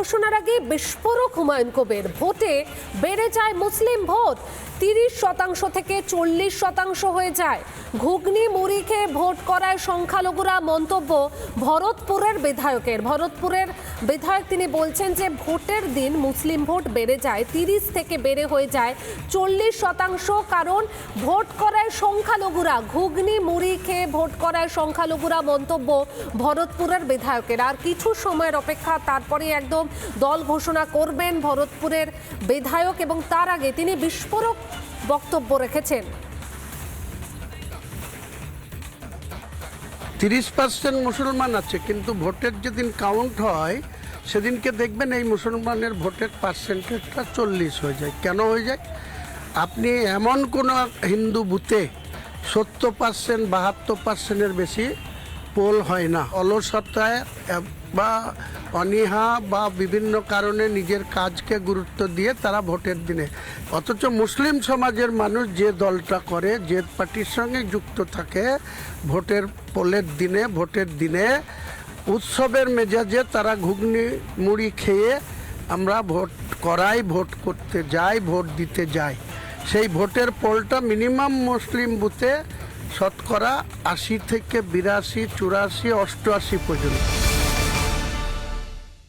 ঘোষণার আগে বিস্ফোরক হুমায়ুন কবির। ভোটে বেড়ে যায় মুসলিম ভোট। তিরিশ শতাংশ থেকে চল্লিশ শতাংশ হয়ে যায়। ঘুগনি, মুড়ি খেয়ে ভোট করায় সংখ্যালঘুরা মন্তব্য ভরতপুরের বিধায়কের। ভরতপুরের বিধায়ক তিনি বলছেন যে, ভোটের দিন মুসলিম ভোট বেড়ে যায়, তিরিশ থেকে বেড়ে হয়ে যায় চল্লিশ শতাংশ। কারণ ভোট করায় সংখ্যালঘুরা, ঘুগনি, মুড়ি খেয়ে ভোট করায় সংখ্যালঘুরা মন্তব্য ভরতপুরের বিধায়কের। আর কিছু সময়ের অপেক্ষা তারপরে একদম দল ঘোষণা করবেন ভরতপুরের বিধায়ক এবং তার আগে তিনি বিস্ফোরক বক্তব্য রেখেছেন। তিরিশ পার্সেন্ট মুসলমান আছে, কিন্তু ভোটের যেদিন কাউন্ট হয়, সেদিনকে দেখবেন এই মুসলমানের ভোটের পার্সেন্টেজটা চল্লিশ হয়ে যায়। কেন হয়ে যায়? আপনি এমন কোনো হিন্দু বুথে সত্তর পার্সেন্ট বাহাত্তর পার্সেন্টের বেশি পোল হয় না। অলসতায় বা অনীহা বা বিভিন্ন কারণে নিজের কাজকে গুরুত্ব দিয়ে তারা ভোটের দিনে। অথচ মুসলিম সমাজের মানুষ যে দলটা করে, যে পার্টির সঙ্গে যুক্ত থাকে, ভোটের পোলের দিনে, ভোটের দিনে উৎসবের মেজাজে তারা ঘুগনি মুড়ি খেয়ে আমরা ভোট করাই, ভোট করতে যাই, ভোট দিতে যাই। সেই ভোটের পোলটা মিনিমাম মুসলিম বুথে শতকরা আশি থেকে বিরাশি, চুরাশি, অষ্টআশি পর্যন্ত।